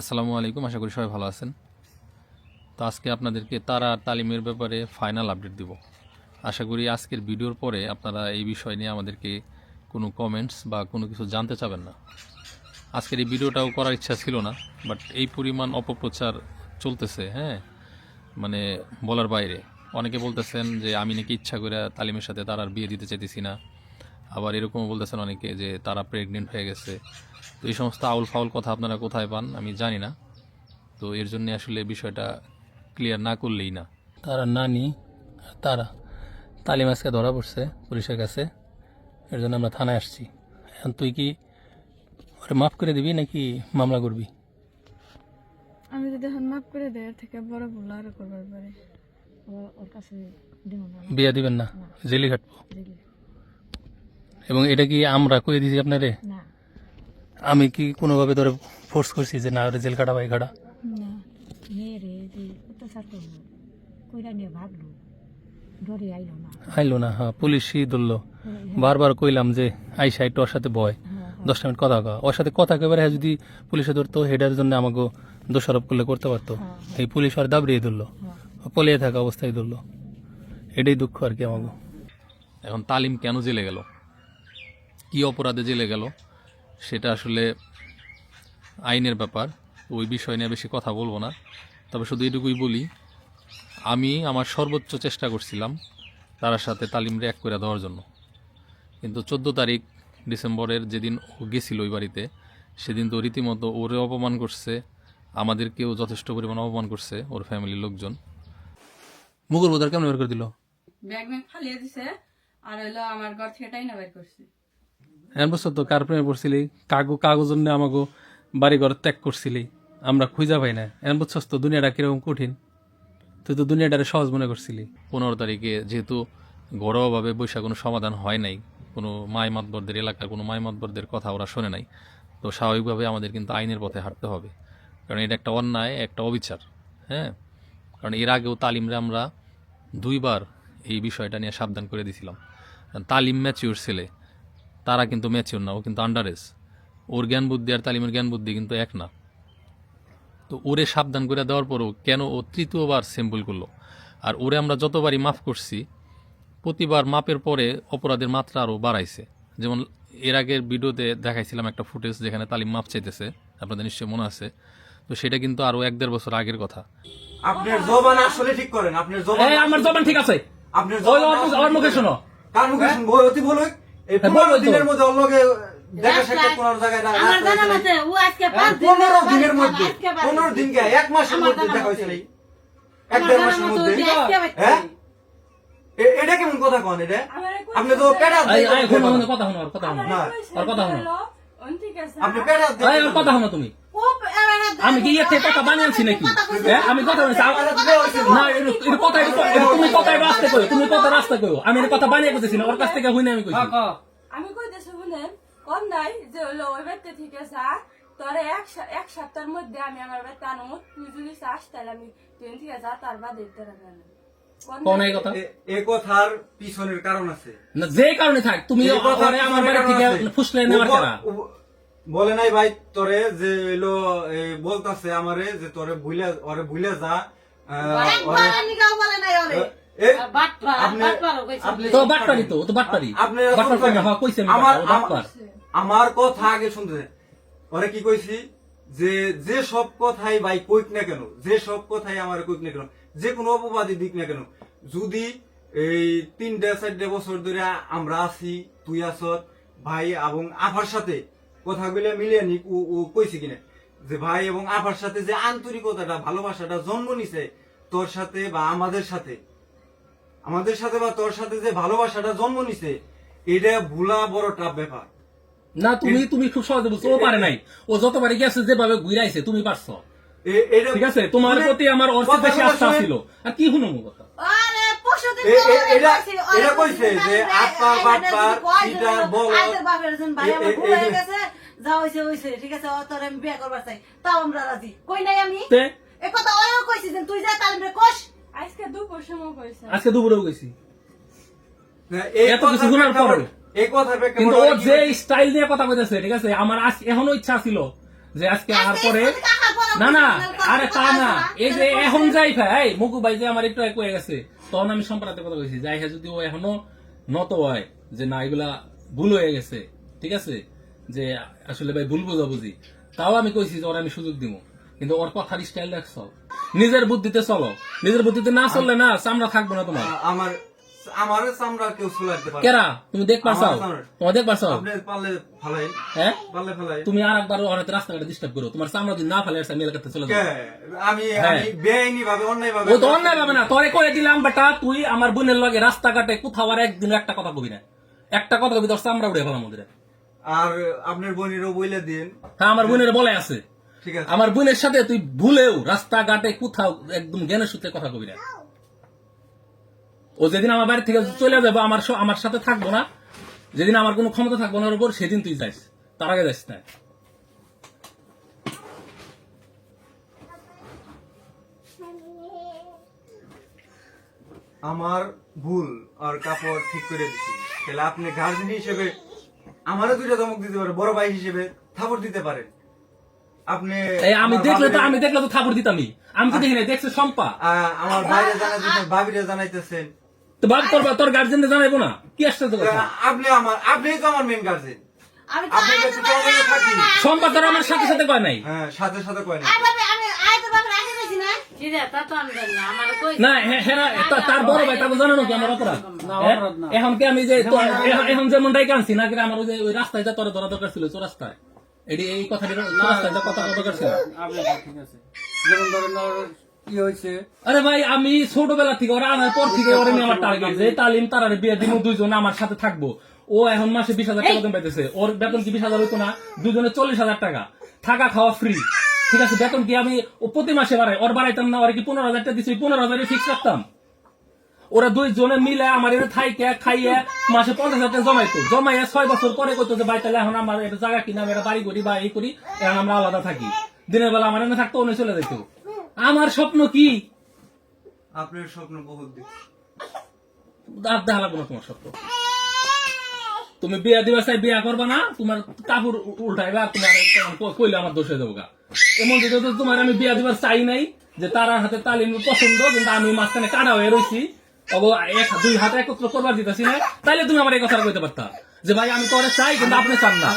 আসসালামু আলাইকুম, আশা করি সবাই ভালো আছেন। তো আজকে আপনাদেরকে তারা তালিমের ব্যাপারে ফাইনাল আপডেট দিব। আশা করি আজকের ভিডিওর পরে আপনারা এই বিষয় নিয়ে আমাদেরকে কোনো কমেন্টস বা কোনো কিছু জানতে চাবেন না। আজকের এই ভিডিওটাও করার ইচ্ছা ছিল না বাট এই পরিমাণ অপপ্রচার চলতেছে হ্যাঁ? মানে বলার বাইরে। অনেকে বলতেছেন যে, আমি নাকি ইচ্ছা করে তালিমের সাথে তারার বিয়ে দিতে চাইতেছি না। আবার এরকমও বলতেছেন অনেকে যে তারা প্রেগনেন্ট হয়ে গেছে। তো এই সমস্ত আউল ফাউল কথা আপনারা কোথায় পান আমি জানি না। তো এর জন্য আসলে বিষয়টা ক্লিয়ার না করলেই না। তারা নানি আর তারা তালিম আজকে ধরা পড়ছে পুলিশের কাছে এর জন্য আমরা থানায় আসছি। এখন তুই কি ওরে মাফ করে দিবি নাকি মামলা করবি? আমি যদি এখন মাফ করে দেয় এর থেকে বড় ভুল আরও করবার পারে ওর কাছে দিব না। বিয়া দিবেন না জেলি খাটবো। দেখি এবং এটা কি আমরা কয়ে দিয়েছি আপনারে? না। আমি কি কোনোভাবে ধরে ফোর্স করছি যে না ওরে জেল কাটা বাই কাটা আইলো না। আইলো হ্যাঁ পুলিশই ধরলো। বারবার কইলাম যে আইসা একটু ওর সাথে বয় হ্যাঁ, দশটা মিনিট কথা কয় ওর সাথে কথা কেবারে যদি পুলিশে ধরতো হেডার জন্য আমাকে দোষারোপ করলে করতে পারতো। এই পুলিশ আর দাবড়িয়ে ধরলো। হ্যাঁ। পলিয়ে থাকা অবস্থায় ধরলো। এটাই দুঃখ আর কি আমাকে। এখন তালিম কেন জেলে গেল? কি অপরাধে জেলে গেল, সেটা আসলে আইনের ব্যাপার। ওই বিষয় নিয়ে বেশি কথা বলব না। তবে শুধু এটুকুই বলি, আমি আমার সর্বোচ্চ চেষ্টা করছিলাম তার সাথে তালিমরে এক করে দেওয়ার জন্য। কিন্তু চোদ্দ তারিখ ডিসেম্বরের যেদিন ও গেছিল ওই বাড়িতে, সেদিন তো রীতিমতো ওরে অপমান করছে, আমাদেরকেও যথেষ্ট পরিমাণ অপমান করছে ওর ফ্যামিলির লোকজন। মুঘল বোধার কেমন বের করে দিল? ব্যাগ ব্যাগ ফালিয়ে দিছে, আর হইল আমার ঘর থেকে টাইনা বের করছে। এমন বছর তো, কার প্রেমে পড়ছিলি? কাগো কাগজ জন্য আমাকে বাড়ি ঘর ত্যাগ করছিলি। আমরা খুঁজা পাই না। এমন বছর তো, দুনিয়াটা কীরকম কঠিন। তুই তো দুনিয়াটারে সহজ মনে করছিলি। পনেরো তারিখে যেহেতু ঘরোয়াভাবে বৈশাখ কোনো সমাধান হয় নাই, কোনো মাই মাতবরদের এলাকার কোনো মাই মাতবরদের কথা ওরা শোনে নাই, তো স্বাভাবিকভাবে আমাদের কিন্তু আইনের পথে হাঁটতে হবে। কারণ এটা একটা অন্যায়, একটা অবিচার। হ্যাঁ? কারণ এর আগেও তালিমরে আমরা দুইবার এই বিষয়টা নিয়ে সাবধান করে দিছিলাম। তালিম ম্যাচিউর ছেলে তারা কিন্তু ম্যাচিউর না ও কিন্তু আন্ডার এজ ওর জ্ঞান বুদ্ধি আর তালিমের জ্ঞান বুদ্ধি কিন্তু এক না। তো ওরে সাবধান করে দেওয়ার পরও কেন ও তৃতীয়বার স্যাম্পল করল? আর ওরে আমরা যতবারই মাফ করছি প্রতিবার মাপের পরে অপরাধের মাত্রা আরও বাড়াইছে। যেমন এর আগের ভিডিওতে দেখাইছিলাম একটা ফুটেজ যেখানে তালিম মাপ চাইতেছে আপনাদের নিশ্চয়ই মনে আছে। তো সেটা কিন্তু আরও এক দেড় বছর আগের কথা। আপনার জবান আসলে ঠিক করেন আপনার জবান আমার জবান ঠিক আছে। আপনার জবান ওর মুখে- শোনো। কার মুখে শুনব? ওই অতি বলুক এই হ্যাঁ, পনেরো দিনের মধ্যে ওর দেখা সাক্ষাৎ কোন জায়গায় না- আমার রাস্তায় জানা ছিল। মতে ও আজকে হ্যাঁ, পনেরো দিনের মধ্যে পনেরো দিন কে এক মাসের মধ্যে দেখা হয়েছিল এক দেড় মাসের মধ্যে। হ্যাঁ? এটা কেমন কথা কন এটা? আপনি তো পেটা কথা শোনো কথা শোনো না কথা শোনো আপনি পেটা কথা শোনো তুমি। আমি কি ইয়ে থেকে কথা বানিয়েছি নাকি? হ্যাঁ আমি কথা বলেছি না এর কথা তুমি কথা একটু আস্তে কই তুমি কথা রাস্তা কই আমি এর কথা বানিয়ে কইছি না ওর কাছ থেকে হইনি আমি কইছি। আমি কই দেশে শুনেন কম নাই যে হলো ওই ব্যক্তি ঠিক আছে তোর এক এক সপ্তাহের মধ্যে আমি আমার বাড়িতে আনো তুই যদি চাস তাহলে আমি তুই ঠিক আছে তার বাদ দিতে রাখবে না কোন এই কথা? এ- এ কথার পিছনের কারণ আছে। না যে কারণে থাক তুমি আমার বাড়ি থেকে ফুসলে নেওয়ার বলে নাই ভাই তোরে যে এলো বলতাছে আমারে যে তোরে ভুলে ওরে ভুলে যা। আহ, আমি কাউ বলে নাই ওরে। এ, বাটপার আপনি- বাটপার কইছে আপনি- তো বাটপারি তো ও তো বাটপারি আপনি বাটপার কই না কইছি আমি আমার আমার কথা আগে শুনতে। ওরে কি কইছি? যে যে সব কথাই ভাই কইক না কেন যে সব কথাই আমার কইক না কেন যে কোনো অপবাদী দিক না কেন। যদি এই তিনটা চারটে বছর ধরে আমরা আছি তুই আসত ভাই এবং আফার সাথে কথাগুলো মিলিয়ে নিক ও ও কইছি কিনা। যে ভাই এবং আফার সাথে যে আন্তরিকতাটা ভালোবাসাটা জন্ম নিছে তোর সাথে বা আমাদের সাথে আমাদের সাথে বা তোর সাথে যে ভালোবাসাটা জন্ম নিছে এটা ভুলা বড় টাপ ব্যাপার। না তুমি তুমি খুব সহজে বুঝছ ও পারে নাই। ও যতবারই গেছে যেভাবে ঘুরাইছে তুমি পারছ। এ- এটা ঠিক আছে? তোমার প্রতি আমার অর্থ বেশি আস্থা ছিল। আর কি শুনো কথা? এটা- কইছি, যে বলো। বাপের ভাই আমার ভুল হয়ে গেছে। যা হইছে হইছে ঠিক আছে ও তোর আমি বিয়ে করবার চাই। তাও আমরা রাজি। কই নাই আমি? এ কথা ওরেও কইছি যে তুই যা তালিমরে কোষ। আজকে দুপুর সময় কইছে। আজকে দুপুরেও গেছি এত কিছু কথার শোনার এই কথার কিন্তু ও যে স্টাইল নিয়ে কথা কইতেছে ঠিক আছে আমার আজ এখনও ইচ্ছা ছিল যে আজকে আর পরে না না আরে তা না। এই যে এখন যাই ভাই মুকু ভাই যে আমার একটু এক হয়ে গেছে। তখন আমি সম্প্রাতে কথা কইছি, যাই হ্যাঁ যদি ও এখনও নত হয় যে না, এগুলা ভুল হয়ে গেছে, ঠিক আছে? যে আসলে ভাই ভুল বোঝা বুঝি তাও আমি কইছি যে ওরা আমি সুযোগ দিব কিন্তু ওর কথার স্টাইল দেখছ? নিজের বুদ্ধিতে চলো। নিজের বুদ্ধিতে না চললে না চামড়া থাকব না তোমার। আমার আমার চামড়া কেউ চুলাইতে পারে কেরা? তুমি দেখ পারছাও দেখ পারছাও আপনি পারলে ফালাই। হ্যাঁ? পারলে ফালাই। তুমি অনেক রাস্তাঘাটে ডিস্টার্ব করো। তোমার চামড়া যদি না ফেলে এলাকাতে চলে কে? আমি হ্যাঁ। আমি বেআইনি ভাবে অন্যায় ভাবে ও তো অন্যায় ভাবে না। তোরে করে দিলাম বেটা তুই আমার বোনের লগে রাস্তাঘাটে কোথাও আর একদিন একটা কথা কবি না। একটা কথা কবি তোর চামড়া উড়ে ফেলাম ওদের আর আপনার বোনেরও বইলে দিন। হ্যাঁ আমার বোনের বলে আছে। ঠিক আছে। আমার বোনের সাথে তুই ভুলেও রাস্তাঘাটে কোথাও একদম জ্ঞানের সূত্রে কথা কবি না। ও যেদিন আমার বাড়ি থেকে চলে যাব আমার আমার সাথে থাকব না যেদিন আমার কোনো ক্ষমতা থাকব না ওর উপর সেদিন তুই যাইস। তার আগে যাইস না। আমার ভুল আর কাপড় ঠিক করে দিচ্ছি তাহলে আপনি গার্জেন হিসেবে আমারও দুইটা ধমক দিতে পারে বড় ভাই হিসেবে থাপড় দিতে পারেন। আপনি আমি দেখলে তো আমি দেখলে তো থাপড় দিতামই। আমি তো দেখি না দেখছে সম্পা আহ, আমার বাইরে জানাইতেছেন ভাবিরে জানাইতেছেন তো বাদ তোর তোর গার্জেনদের জানাইবো না? কি আসছে তো কথা আপনি আমার আপনি তো আমার মেন গার্জেন আমার সাথে সাথে কয় নাই? হ্যাঁ সাথে সাথে কয় না। তার বড় ভাই তাকে জানানো কি আমার অপরাধ? হ্যাঁ? এখন কি আমি যে এখন- যেমন না আমার ওই রাস্তায় যা তোর ধরা দরকার ছিল চোরাস্তায়। এটি এই কথাটি রাস্তায় যা কথা দরকার ছিল। ঠিক আছে। যেমন ধরেন কি হয়েছে? আরে ভাই আমি ছোটবেলা থেকে ওরা আনার পর থেকে ওরা আমার টার্গেট যে তালিম তার বিয়ে দিব দুইজন আমার সাথে থাকব। ও এখন মাসে বিশ হাজার টাকা বেতন পাইতেছে। ওর বেতন কি বিশ হাজার হইতো না? দুজনে চল্লিশ হাজার টাকা। থাকা খাওয়া ফ্রি ঠিক আছে বেতন কি আমি ও প্রতি মাসে বাড়াই? ওর বাড়াইতাম না ওর কি পনেরো হাজার টাকা দিচ্ছি পনেরো হাজারে ফিক্স রাখতাম। ওরা দুই জনে মিলে আমার এটা থাইকে খাইয়ে মাসে পঞ্চাশ হাজার টাকা জমাইতো। জমাইয়া ছয় বছর পরে কইতো যে ভাই তাহলে এখন আমার এটা জায়গা কিনা এটা বাড়ি করি বা এই করি এখন আমরা আলাদা থাকি। দিনের বেলা আমার এনে থাকতো অন্য চলে যেত আমার স্বপ্ন কি? আপনার স্বপ্ন বহুত আর দেখা লাগবে না তোমার স্বপ্ন। তুমি বিয়া দিবা চাই বিয়া করবা না তোমার কাপড় উল্টাইবা তোমার কইলে আমার দোষ হয়ে যাব গা। এমন যদি তোমার আমি বিয়া দিবার চাই নাই যে তার হাতে তালিম পছন্দ কিন্তু আমি মাঝখানে কাটা হয়ে রয়েছি অগো এক দুই হাতে একত্র করবার দিতেছি না তাইলে তুমি আমার এই কথা কইতে পারতা। যে ভাই আমি তো চাই কিন্তু আপনি চান না।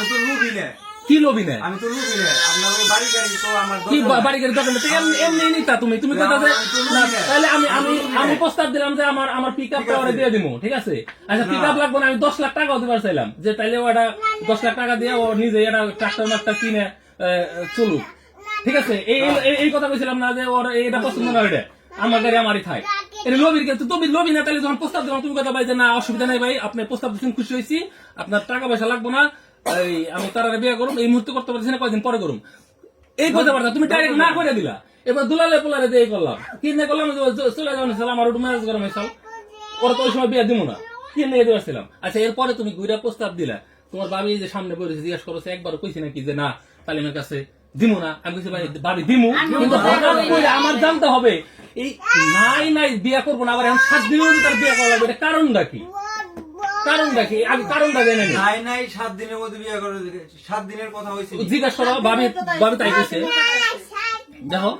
তো লুবি না কি লোভি না আমি তো লুবি না আপনার ওই বাড়ি গাড়ি তো আমার কি। বাড়ি গাড়ি দরকার? নেই। এমনি এমনি নিতা তুমি তুমি কথা যে তাহলে আমি আমি আমি প্রস্তাব দিলাম যে আমার দিয়ে ঠিক আছে? আচ্ছা পিক লাগবে না আমি দশ লাখ টাকাও দিবার চাইলাম যে তাইলে ওটা দশ লাখ টাকা দিয়ে ও নিজে এটা ট্রাক্টর মাক্টার কিনে চলুক। ঠিক আছে? এই এই- কথা কইছিলাম না যে ওর এটা পছন্দ না এটা আমার গাড়ি আমারই থাই এটা লবির কিন্তু তুমি লবি না তাহলে যখন প্রস্তাব দিলাম তুমি কথা ভাই যে না অসুবিধা নাই ভাই আপনি প্রস্তাব দিচ্ছেন খুশি হয়েছি আপনার টাকা পয়সা লাগবে না এই আমি তার বিয়ে করুম এই মুহূর্তে করতে পারছি না কয়েকদিন পরে করুম। এই কথা বার্তা তুমি ডাইরেক্ট না করে দিলা। এবার দুলালে পোলারে দিয়ে করলাম। কি না করলাম চলে যাওয়া সাল আমার একটু ম্যারেজ করা হয়েছিল ওরা তো ওই সময় বিয়ে দিব না। কি নিয়ে দিয়েছিলাম আচ্ছা এরপরে তুমি ঘুরে প্রস্তাব দিলা। তোমার বাবি যে সামনে বলেছে জিজ্ঞাসা করছে একবার কইছি নাকি যে না তালিমের কাছে দিমু না। আমি কইছি ভাই বাবি দিমু। কিন্তু আমার জানতে হবে এই নাই নাই বিয়ে করব না আবার এখন সাত দিন তার বিয়ে করা লাগবে এটা কারণটা কি? কারণটা কি? আগে কারণটা জেনে নি। নাই নাই সাত দিনের মধ্যে বিয়ে করে সাত দিনের কথা হয়েছে জিজ্ঞাসা করো ভাবি ভাবি তাই কইছে দেখো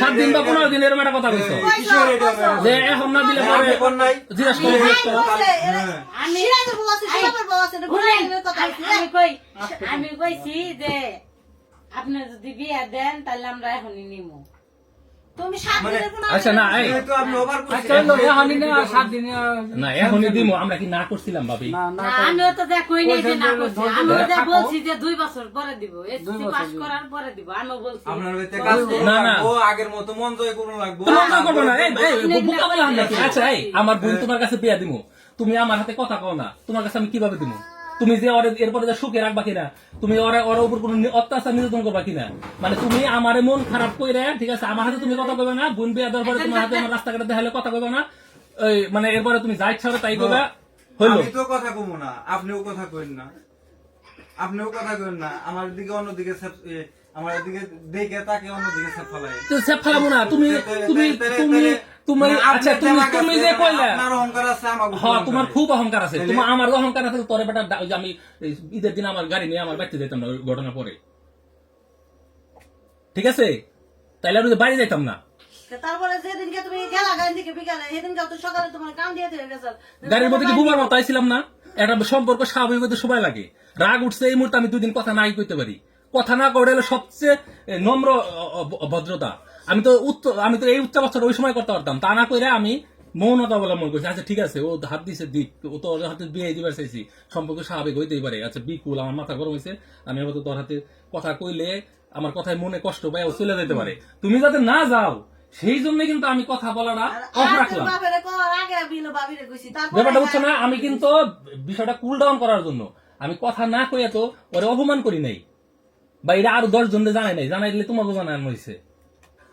সাত দিন বা পনেরো দিন এরকম একটা কথা কইছো কিশোর এটা আমার- যে এখন না দিলে হ্যাঁ, পরে জিজ্ঞাসা করো জিজ্ঞাসা করো। হ্যাঁ। আমি আমি- আমি কই আমি কইছি যে আপনি যদি বিয়া দেন তাহলে আমরা এখনই নিমু। আমরা কি না করছিলাম ভাবি? না না না, আমিও তো কই নাই যে না করছি আমি বলছি যে দুই বছর পরে দিব এসএসসি পাস করার পরে দিব আমিও বলছি। আপনার বাড়িতে কাজ করুন না, না। লাগবো, আগের মতো মন জয় করুন লাগবো। না এই আচ্ছা এই আমার বোন তোমার কাছে বিয়া দিমু। তুমি আমার হাতে কথা কও না তোমার কাছে আমি কীভাবে দিমু? তুমি যে ওরে এরপরে যে সুখে রাখবা কিনা? তুমি ওরে ওর উপর কোনো অত্যাচার নির্যাতন করবা কিনা? মানে তুমি আমারে মন খারাপ কইরে ঠিক আছে আমার হাতে তুমি কথা কইবে না বোন বিয়া দেওয়ার পরে তোমার হাতে আমার রাস্তাঘাটে দেখালে কথা কইবে না ওই মানে এরপরে তুমি যা ইচ্ছা তাই কইবা হইল। আমি তো কথা কমু না আপনিও কথা কইন না। আপনিও কথা কইন না আমার দিকে অন্যদিকে আমার দিকে দেখে তাকে অন্যদিকে সেপ ফেলায়। তো সে ফেলাবো না তুমি তুমি তুমি তুমি আচ্ছা তুমি তুমি যে কইলা আপনার অহংকার আছে আমার হ্যাঁ তোমার খুব অহংকার আছে। তোমার আমার অহংকার আছে তোর বেটা আমি ঈদের দিন আমার গাড়ি নিয়ে আমার বাড়িতে যেতাম না ঘটনা পরে। ঠিক আছে? তাইলে আমি বাড়ি যাইতাম না। তারপরে যেদিনকে তুমি গেলা গাড়ি দিকে বিকালে সেদিনকে তো সকালে তোমার কাম দিয়ে দিয়ে গেছে। গাড়ির মধ্যে কি বুবার মতো আইছিলাম না? একটা সম্পর্ক স্বাভাবিক হতে সময় লাগে। রাগ উঠছে এই মুহূর্তে আমি দুদিন কথা নাই কইতে পারি। কথা না করে হলো সবচেয়ে নম্র ভদ্রতা। আমি তো উত্তর আমি তো এই উচ্চ বছর ওই সময় করতে পারতাম। তা না করে আমি মৌনতা অবলম্বন করছি। আচ্ছা ঠিক আছে ও হাত দিছে দিক। ও তো ওর হাতে বিয়ে দিবার চাইছি। সম্পর্ক স্বাভাবিক হইতেই পারে। আচ্ছা বিকুল আমার মাথা গরম হয়েছে আমি আবার তোর হাতে কথা কইলে আমার কথায় মনে কষ্ট পায় ও চলে যেতে পারে। তুমি যাতে না যাও সেই জন্য কিন্তু আমি কথা বলাটা অফ রাখলাম। বিলো ব্যাপারটা বুঝছ না আমি কিন্তু বিষয়টা কুল ডাউন করার জন্য। আমি কথা না কইয়া তো ওরে অপমান করি নাই। বা এটা আরও দশ জনকে জানাই নাই, জানাই দিলে তোমাকে জানানো হয়েছে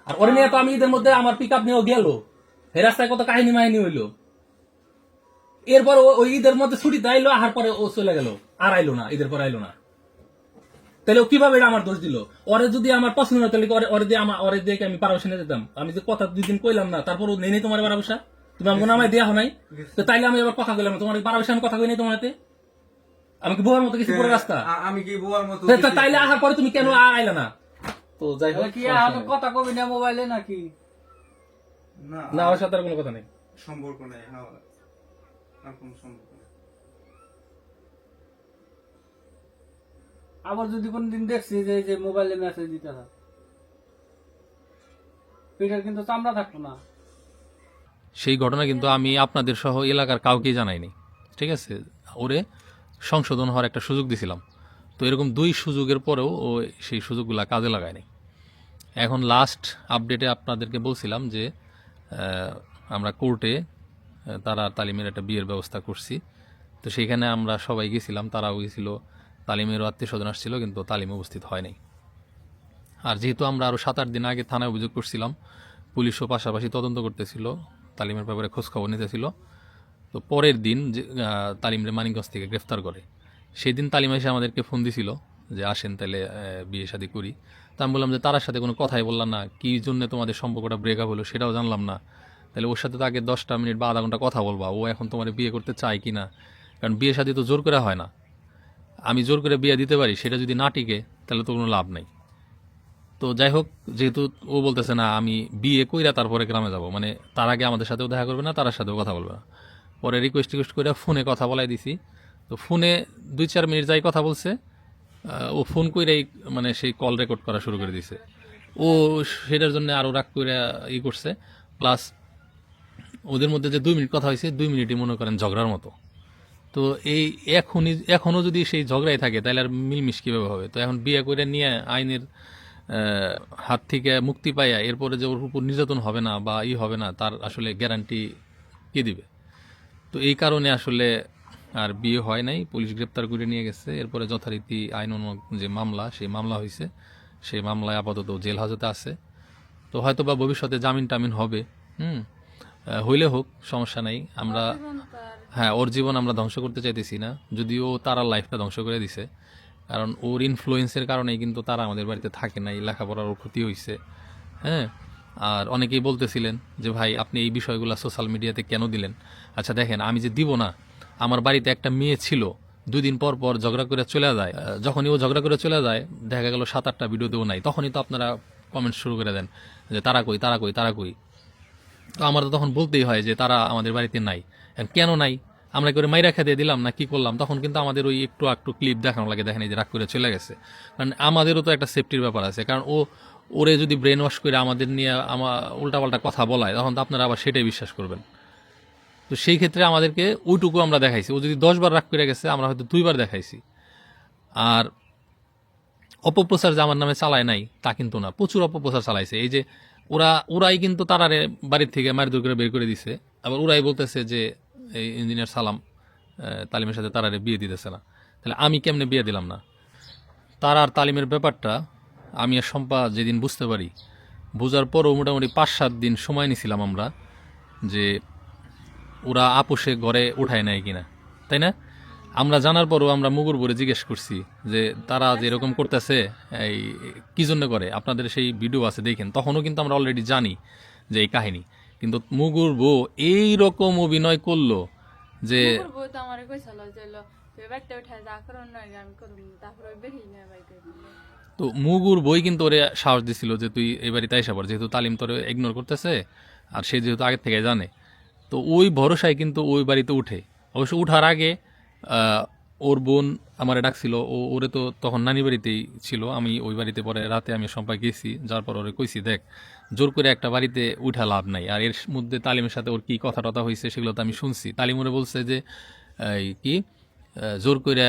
আর ওরে নিয়ে তো আমি ঈদের মধ্যে আমার পিক আপ নিয়েও গেল। হে রাস্তায় কত কাহিনী মাহিনী হইল। এরপর ওই ঈদের মধ্যে ছুটিতে আইলো, আহার পরে ও চলে গেল। আর আইলো না, ঈদের পর আইলো না। তাহলে ও কীভাবে আমার দোষ দিল? ওরে যদি আমার পছন্দ না তাহলে ওরে- দিয়ে আমার ওরে দিয়ে আমি পারমিশন যেতাম আমি যে কথা দুই দিন কইলাম না, তারপর ও নেই তোমার পারমিশন তুমি আমাকে নামায় দেওয়া হয় নাই? তো তাইলে আমি আবার কথা কইলাম তোমার পারমিশন আমি কথা কই নাই তোমার হাতে? আমি কি বোয়ার মতো কিছু পুরো রাস্তা? আমি কি বোয়ার মতো তাইলে আসার পরে তুমি কেন আর আইলা না? তো যাই হোক কি কথা কবি না মোবাইলে নাকি? না না আমার সাথে আর কোনো কথা নেই। সম্পর্ক নেই না আর কোনো সম্পর্ক আবার যদি কোনদিন দেখছি যে যে মোবাইলে মেসেজ দিতে হয়। পিঠার কিন্তু চামড়া থাকতো না। সেই ঘটনা কিন্তু আমি আপনাদের সহ এলাকার কাউকে জানাইনি। ঠিক আছে? ওরে সংশোধন হওয়ার একটা সুযোগ দিছিলাম। তো এরকম দুই সুযোগের পরেও ও সেই সুযোগগুলো কাজে লাগায়নি। এখন লাস্ট আপডেটে আপনাদেরকে বলছিলাম যে আমরা কোর্টে তারা তালিমের একটা বিয়ের ব্যবস্থা করছি। তো সেইখানে আমরা সবাই গেছিলাম, তারাও গেছিল তালিমেরও আত্মীয় স্বজন আসছিল, কিন্তু তালিম উপস্থিত হয়নি আর যেহেতু আমরা আরও সাত আট দিন আগে থানায় অভিযোগ করছিলাম, পুলিশও পাশাপাশি তদন্ত করতেছিল, তালিমের ব্যাপারে খোঁজখবর নিতেছিল। তো পরের দিন যে তালিমরে মানিকগঞ্জ থেকে গ্রেফতার করে। সেই দিন তালিম এসে আমাদেরকে ফোন দিছিল যে, আসেন তাহলে বিয়ে শাদী করি। তা আমি বললাম যে, তার সাথে কোনো কথাই বললাম না। কী জন্য তোমাদের সম্পর্কটা ব্রেকআপ হলো সেটাও জানলাম না। তাহলে ওর সাথে তো আগে দশটা মিনিট বা আধা ঘণ্টা কথা বলবা। ও এখন তোমার বিয়ে করতে চায় কি না কারণ বিয়ে শাদী তো জোর করে হয় না। আমি জোর করে বিয়ে দিতে পারি, সেটা যদি না টিকে, তাহলে তো কোনো লাভ নেই। তো যাই হোক, যেহেতু ও বলতেছে না, আমি বিয়ে কইরা তারপরে গ্রামে যাব। মানে তার আগে আমাদের সাথেও দেখা করবে না, তার সাথেও কথা বলবে না। পরে রিকোয়েস্ট টিকোয়েস্ট করে ফোনে কথা বলাই দিছি। তো ফোনে দুই চার মিনিট যাই কথা বলছে ও ফোন কইরাই মানে সেই কল রেকর্ড করা শুরু করে দিছে। ও সেটার জন্য আরও রাগ করে ই করছে। প্লাস ওদের মধ্যে যে দুই মিনিট কথা হয়েছে দুই মিনিটই মনে করেন ঝগড়ার মতো। তো এই এখনই, এখনও যদি সেই ঝগড়াই থাকে তাহলে আর মিলমিশ কীভাবে হবে? তো এখন বিয়ে করে নিয়ে আইনের হাত থেকে মুক্তি পাইয়া এরপরে যে ওর উপর নির্যাতন হবে না বা ই হবে না, তার আসলে গ্যারান্টি কে দিবে? তো এই কারণে আসলে আর বিয়ে হয় নাই। পুলিশ গ্রেপ্তার করে নিয়ে গেছে। এরপরে যথারীতি আইন যে মামলা সেই মামলা হয়েছে সেই মামলায় আপাতত জেল হাজতে আছে। তো হয়তো বা ভবিষ্যতে জামিন টামিন হবে। হুম? হইলে হোক সমস্যা নাই। আমরা হ্যাঁ ওর জীবন আমরা ধ্বংস করতে চাইতেছি না। যদিও তারা লাইফটা ধ্বংস করে দিছে। কারণ ওর ইনফ্লুয়েন্সের কারণেই কিন্তু তারা আমাদের বাড়িতে থাকে নাই। লেখাপড়ার ওর ক্ষতি হয়েছে হ্যাঁ? আর অনেকেই বলতেছিলেন যে, ভাই, আপনি এই বিষয়গুলো সোশ্যাল মিডিয়াতে কেন দিলেন? আচ্ছা দেখেন, আমি যে দিব না, আমার বাড়িতে একটা মেয়ে ছিল, দুই দিন পর পর ঝগড়া করে চলে যায়। যখনই ও ঝগড়া করে চলে যায়, দেখা গেল সাত আটটা ভিডিও দেও নাই। তখনই তো আপনারা কমেন্ট শুরু করে দেন যে, তারা কই তারা কই তারা কই? তো আমার তো তখন বলতেই হয় যে, তারা আমাদের বাড়িতে নাই। কেন নাই? আমরা করে মাইরা খেতে দিলাম না কি করলাম? তখন কিন্তু আমাদের ওই একটু একটু ক্লিপ দেখানো লাগে। দেখেন এই যে রাগ করে চলে গেছে। কারণ আমাদেরও তো একটা সেফটির ব্যাপার আছে। কারণ ও ওরে যদি ব্রেন ওয়াশ করে আমাদের নিয়ে আমার উল্টাপাল্টা কথা বলায়, তখন তো আপনারা আবার সেটাই বিশ্বাস করবেন। তো সেই ক্ষেত্রে আমাদেরকে ওইটুকু আমরা দেখাইছি। ও যদি দশবার রাগ করে গেছে, আমরা হয়তো দুইবার দেখাইছি। আর অপপ্রচার যে আমার নামে চালায় নাই, তা কিন্তু না। প্রচুর অপপ্রচার চালাইছে। এই যে ওরা, ওরাই কিন্তু তারারে বাড়ির থেকে মারধর করে বের করে দিছে। আবার ওরাই বলতেছে যে, এই ইঞ্জিনিয়ার সালাম তালিমের সাথে তারারে বিয়ে দিতেছে না। তাহলে আমি কেমনে বিয়ে দিলাম না? তার আর তালিমের ব্যাপারটা আমি আর সম্পা যেদিন বুঝতে পারি, বোঝার পরও মোটামুটি পাঁচ সাত দিন সময় নিছিলাম আমরা যে ওরা আপোষে ঘরে উঠায় নেয় কিনা। তাই না? আমরা জানার পরও আমরা মুগুর বলে জিজ্ঞেস করছি যে তারা যে এরকম করতেছে, এই কী জন্য করে? আপনাদের সেই ভিডিও আছে দেখেন, তখনও কিন্তু আমরা অলরেডি জানি যে এই কাহিনী। কিন্তু মুগুর বউ এই রকম অভিনয় করল যে আমার তুই তো মুগুর বই কিন্তু ওরে সাহস দিছিল যে তুই বাড়িতে আইসা পড়, যেহেতু তালিম তোরে ইগনোর করতেছে, আর সে যেহেতু আগের থেকে জানে। তো ওই ভরসায় কিন্তু ওই বাড়িতে উঠে। অবশ্য উঠার আগে ওর বোন আমারে ডাকছিল, ও, ওরে তো তখন নানি বাড়িতেই ছিল, আমি ওই বাড়িতে পরে রাতে আমি সম্পা গেছি যার পর ওরে কইছি, দেখ, জোর করে একটা বাড়িতে উঠা লাভ নাই, আর এর মধ্যে তালিমের সাথে ওর কি কথা টথা হয়েছে সেগুলো তো আমি শুনছি। তালিম ওরে বলছে যে কি জোর করে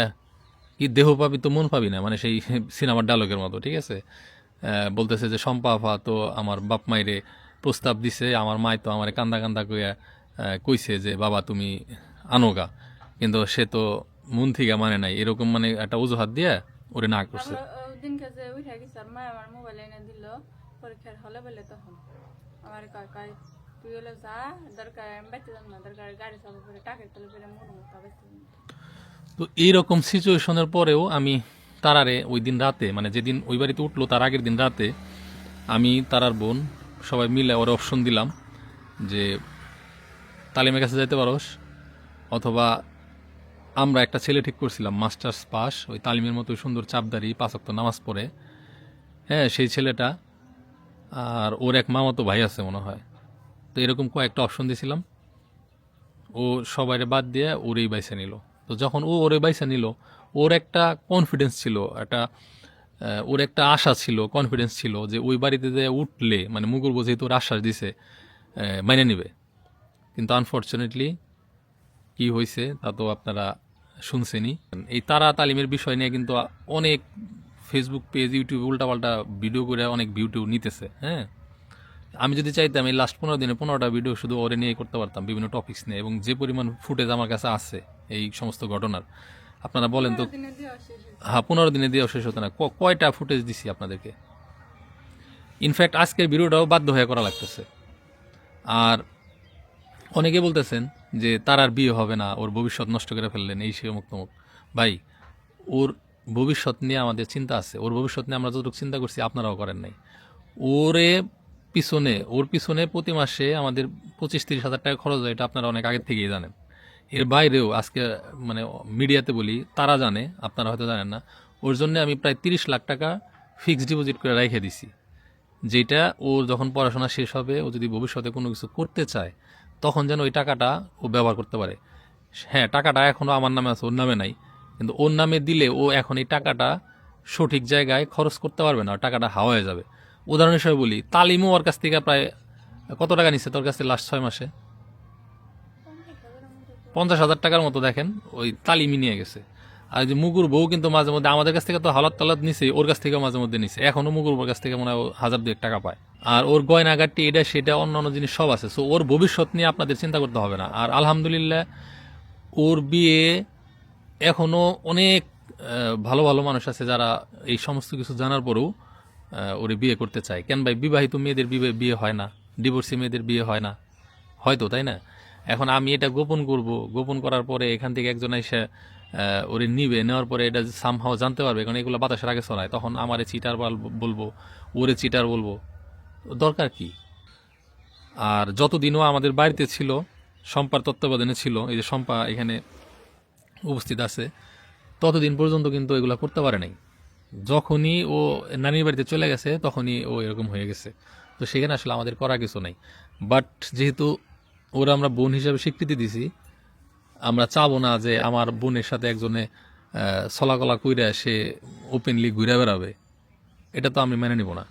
কি দেহ পাবি তো মন পাবি না মানে সেই সিনেমার ডায়লগের মতো, ঠিক আছে? বলতেছে যে আফা তো আমার বাপ মাইরে প্রস্তাব দিছে, আমার মায় তো আমার কান্দা কান্দা কইয়া কইছে যে, বাবা, তুমি আনোগা, কিন্তু সে তো মন থেকে মানে নাই, এরকম মানে একটা অজুহাত দিয়ে ওরে না করছে আমার তুই হলে যা, দরকার, আমি না, দরকার, গাড়ি তো এইরকম সিচুয়েশনের পরেও আমি তারারে ওই দিন রাতে মানে যেদিন ওই বাড়িতে উঠল তার আগের দিন রাতে, আমি তারার বোন সবাই মিলে ওর অপশন দিলাম যে, তালিমের কাছে যাইতে পারোস, অথবা আমরা একটা ছেলে ঠিক করছিলাম, মাস্টার্স পাস, ওই তালিমের মতো সুন্দর চাপদারি পাঁচক্ত নামাজ পড়ে। হ্যাঁ সেই ছেলেটা আর ওর এক মামাতো ভাই আছে মনে হয়। তো এরকম কয়েকটা অপশন দিয়েছিলাম ও সবাইরে বাদ দিয়ে ওরেই বাইসে নিল। তো যখন ও ওরে বাইসা নিল, ওর একটা কনফিডেন্স ছিল, একটা ওর একটা আশা ছিল কনফিডেন্স ছিল যে ওই বাড়িতে যে উঠলে মানে মুগুর বোঝে তোর আশ্বাস দিছে মাইনে নিবে। কিন্তু আনফর্চুনেটলি কি হয়েছে তা তো আপনারা শুনছেনি এই তারা তালিমের বিষয় নিয়ে কিন্তু অনেক ফেসবুক পেজ ইউটিউবে উল্টাপাল্টা ভিডিও করে অনেক ভিউটিউ নিতেছে হ্যাঁ? আমি যদি চাইতাম এই লাস্ট পনেরো দিনে পনেরোটা ভিডিও শুধু ওরে নিয়ে করতে পারতাম বিভিন্ন টপিক্স নিয়ে এবং যে পরিমাণ ফুটেজ আমার কাছে আছে এই সমস্ত ঘটনার। আপনারা বলেন তো। হ্যাঁ পনেরো দিনে দিয়ে শেষ হতো না। কয়টা ফুটেজ দিছি আপনাদেরকে? ইনফ্যাক্ট আজকের ভিডিওটাও বাধ্য হয়ে করা লাগতেছে। আর অনেকে বলতেছেন যে তার আর বিয়ে হবে না ওর ভবিষ্যৎ নষ্ট করে ফেললেন এই সে অমুক তমুক। ভাই ওর ভবিষ্যৎ নিয়ে আমাদের চিন্তা আছে। ওর ভবিষ্যৎ নিয়ে আমরা যতটুকু চিন্তা করছি আপনারাও করেন নাই। ওরে পিছনে ওর পিছনে প্রতি মাসে আমাদের পঁচিশ তিরিশ হাজার টাকা খরচ হয় এটা আপনারা অনেক আগের থেকেই জানেন। এর বাইরেও আজকে মানে মিডিয়াতে বলি, তারা জানে, আপনারা হয়তো জানেন না, ওর জন্য আমি প্রায় তিরিশ লাখ টাকা ফিক্সড ডিপোজিট করে রেখে দিছি। যেটা ও যখন পড়াশোনা শেষ হবে, ও যদি ভবিষ্যতে কোনো কিছু করতে চায়, তখন যেন ওই টাকাটা ও ব্যবহার করতে পারে। হ্যাঁ টাকাটা এখনও আমার নামে আছে, ওর নামে নাই, কিন্তু ওর নামে দিলে ও এখন এই টাকাটা সঠিক জায়গায় খরচ করতে পারবে না, টাকাটা হাওয়া যাবে। উদাহরণ হিসেবে বলি, তালিমও ওর কাছ থেকে প্রায়, কত টাকা নিচ্ছে তোর কাছ লাস্ট ছয় মাসে? পঞ্চাশ হাজার টাকার মতো দেখেন, ওই তালিমি নিয়ে গেছে। আর যে মুগুর বউ কিন্তু মাঝে মধ্যে আমাদের কাছ থেকে তো হালাত তালাত নিছে, ওর কাছ থেকে মাঝে মধ্যে নিছে। এখনও মুগুর কাছ থেকে মনে হয় হাজার দুয়েক টাকা পায়। আর ওর গয়নাগারটি এটা সেটা, অন্য অন্য জিনিস সব আছে। সো ওর ভবিষ্যৎ নিয়ে আপনাদের চিন্তা করতে হবে না। আর আলহামদুলিল্লাহ, ওর বিয়ে এখনও অনেক ভালো ভালো মানুষ আছে যারা এই সমস্ত কিছু জানার পরেও ওরে বিয়ে করতে চায়। কেন ভাই, বিবাহিত মেয়েদের বিয়ে হয় না। ডিভোর্সি মেয়েদের বিয়ে হয় না। হয়তো, তাই না? এখন আমি এটা গোপন করব, গোপন করার পরে এখান থেকে একজন এসে ওরে নিবে, নেওয়ার পরে এটা সামহাও জানতে পারবে, কারণ এগুলো বাতাসের আগে ছড়ায়। তখন আমারে চিটার বল- বলব, ওরে চিটার বলব, দরকার কি? আর যতদিনও আমাদের বাড়িতে ছিল, সম্পার তত্ত্বাবধানে ছিল, এই যে সম্পা এখানে উপস্থিত আছে, ততদিন পর্যন্ত কিন্তু এগুলো করতে পারে নাই। যখনই ও নানির বাড়িতে চলে গেছে, তখনই ও এরকম হয়ে গেছে। তো সেখানে আসলে আমাদের করা কিছু নাই। বাট যেহেতু ওরা আমরা বোন হিসাবে স্বীকৃতি দিছি। আমরা চাবো না যে আমার বোনের সাথে একজনে আহ, ছলাকলা কইরা সে ওপেনলি ঘুরে বেড়াবে। এটা তো আমি মেনে নিব না।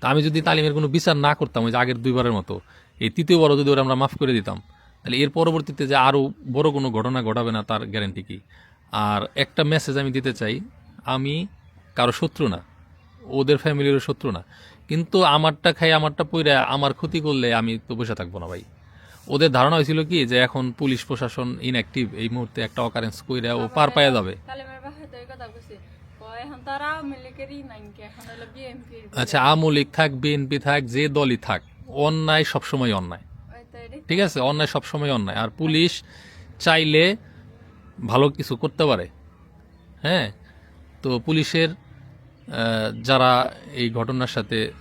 তা আমি যদি তালিমের কোনো বিচার না করতাম ওই যে আগের দুইবারের মতো এই তৃতীয়বারও যদি ওরা আমরা মাফ করে দিতাম তাহলে এর পরবর্তীতে যে আরও বড় কোনো ঘটনা ঘটাবে না তার গ্যারেন্টি কি? আর একটা মেসেজ আমি দিতে চাই আমি কারও শত্রু না ওদের ফ্যামিলিরও শত্রু না। কিন্তু আমারটা খাই আমারটা পইরা আমার ক্ষতি করলে আমি তো বসে থাকব না ভাই। ওদের ধারণা হয়েছিল কি যে এখন পুলিশ প্রশাসন ইনঅ্যাক্টিভ এই মুহূর্তে একটা অকারেন্স কইরা ও পার পাইয়া যাবে। আচ্ছা আওয়ামী লীগ থাক বিএনপি থাক, যে দলই থাক, অন্যায় সবসময় অন্যায়। ঠিক আছে? অন্যায় সবসময় অন্যায়। আর পুলিশ চাইলে ভালো কিছু করতে পারে। হ্যাঁ? তো পুলিশের যারা এই ঘটনার সাথে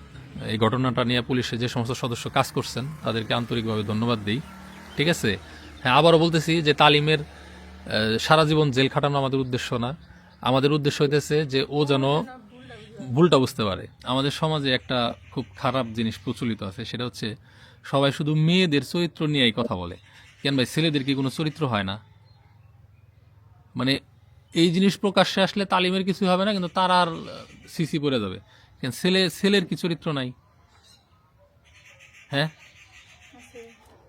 এই ঘটনাটা নিয়ে পুলিশের যে সমস্ত সদস্য কাজ করছেন, তাদেরকে আন্তরিকভাবে ধন্যবাদ দিই। ঠিক আছে? হ্যাঁ আবারও বলতেছি যে তালিমের সারা জীবন জেল খাটানো আমাদের উদ্দেশ্য না। আমাদের উদ্দেশ্য হইতেছে যে ও যেন ভুলটা বুঝতে পারে। আমাদের সমাজে একটা খুব খারাপ জিনিস প্রচলিত আছে, সেটা হচ্ছে সবাই শুধু মেয়েদের চরিত্র নিয়েই কথা বলে। কেন ভাই, ছেলেদের কি কোনো চরিত্র হয় না? মানে এই জিনিস প্রকাশ্যে আসলে তালিমের কিছু হবে না, কিন্তু তার আর সিসি পড়ে যাবে। কেন ছেলে, ছেলের কি চরিত্র নাই? হ্যাঁ?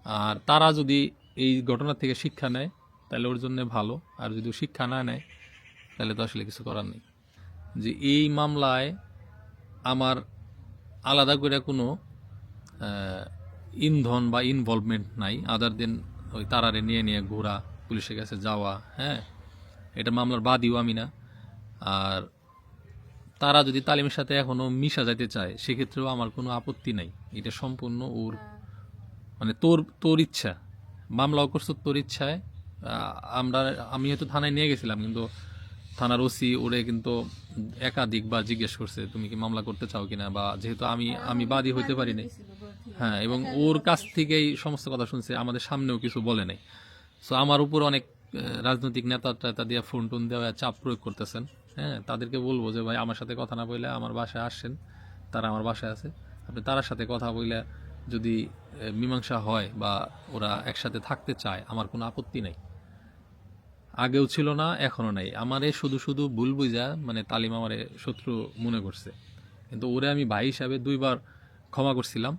আর তারা যদি এই ঘটনা থেকে শিক্ষা নেয়, তাহলে ওর জন্য ভালো। আর যদি শিক্ষা না নেয়, তাহলে তো আসলে কিছু করার নেই। যে এই মামলায় আমার আলাদা করে কোনো ইন্ধন বা ইনভলভমেন্ট নাই। আদার দেন ওই তারারে নিয়ে নিয়ে ঘোরা, পুলিশের কাছে যাওয়া হ্যাঁ? এটা মামলার বাদীও আমি না। আর তারা যদি তালিমের সাথে এখনও মিশা যাইতে চায় সেক্ষেত্রেও আমার কোনো আপত্তি নাই। এটা সম্পূর্ণ ওর মানে তোর তোর ইচ্ছা। মামলাও করছ তোর ইচ্ছায়। আমরা আমি হয়তো থানায় নিয়ে গেছিলাম কিন্তু থানার ওসি ওরে কিন্তু একাধিক বা জিজ্ঞেস করছে তুমি কি মামলা করতে চাও কিনা? বা যেহেতু আমি আমি বাদী হইতে পারি নাই। হ্যাঁ এবং ওর কাছ থেকেই সমস্ত কথা শুনছে আমাদের সামনেও কিছু বলে নাই। সো আমার উপর অনেক রাজনৈতিক নেতা টেতা দিয়ে ফোন টোন দেওয়া চাপ প্রয়োগ করতেছেন। হ্যাঁ তাদেরকে বলব যে, ভাই, আমার সাথে কথা না বললে আমার বাসায় আসেন। তারা আমার বাসায় আছে। আপনি তার সাথে কথা বললে যদি মীমাংসা হয় বা ওরা একসাথে থাকতে চায়, আমার কোনো আপত্তি নাই। আগেও ছিল না এখনও নাই। আমার আমারে শুধু শুধু ভুল বুঝা মানে তালিম আমারে শত্রু মনে করছে। কিন্তু ওরে আমি ভাই হিসাবে দুইবার ক্ষমা করছিলাম।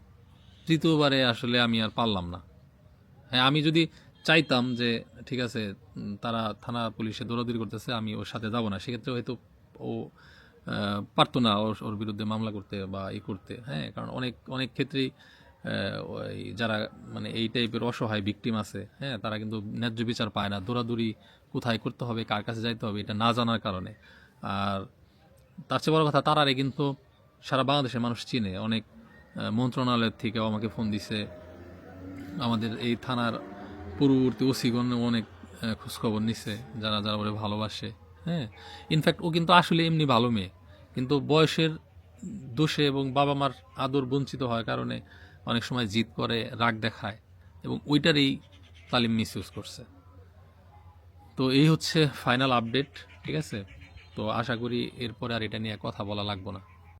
তৃতীয়বারে আসলে আমি আর পারলাম না। হ্যাঁ আমি যদি চাইতাম যে, ঠিক আছে তারা থানা পুলিশে দৌড়াদৌড়ি করতেছে, আমি ওর সাথে যাব না। সেক্ষেত্রে হয়তো ও পারতো না ওর ওর বিরুদ্ধে মামলা করতে বা ই করতে হ্যাঁ? কারণ অনেক অনেক ক্ষেত্রেই ওই যারা মানে এই টাইপের অসহায় ভিকটিম আছে হ্যাঁ? তারা কিন্তু ন্যায্য বিচার পায় না। দৌড়াদৌড়ি কোথায় করতে হবে, কার কাছে যাইতে হবে, এটা না জানার কারণে। আর তার চেয়ে বড় কথা তারারে কিন্তু সারা বাংলাদেশের মানুষ চিনে। অনেক মন্ত্রণালয়ের থেকেও আমাকে ফোন দিছে। আমাদের এই থানার পূর্ববর্তী ওসিগণ অনেক খোঁজখবর নিছে, যারা যারা ওরে ভালোবাসে হ্যাঁ? ইনফ্যাক্ট ও কিন্তু আসলে এমনি ভালো মেয়ে। কিন্তু বয়সের দোষে এবং বাবা মার আদর বঞ্চিত হওয়ার কারণে অনেক সময় জিদ করে, রাগ দেখায় এবং ওইটারই তালিম মিস ইউজ করছে। তো এই হচ্ছে ফাইনাল আপডেট ঠিক আছে? তো আশা করি এরপরে আর এটা নিয়ে কথা বলা লাগবে না।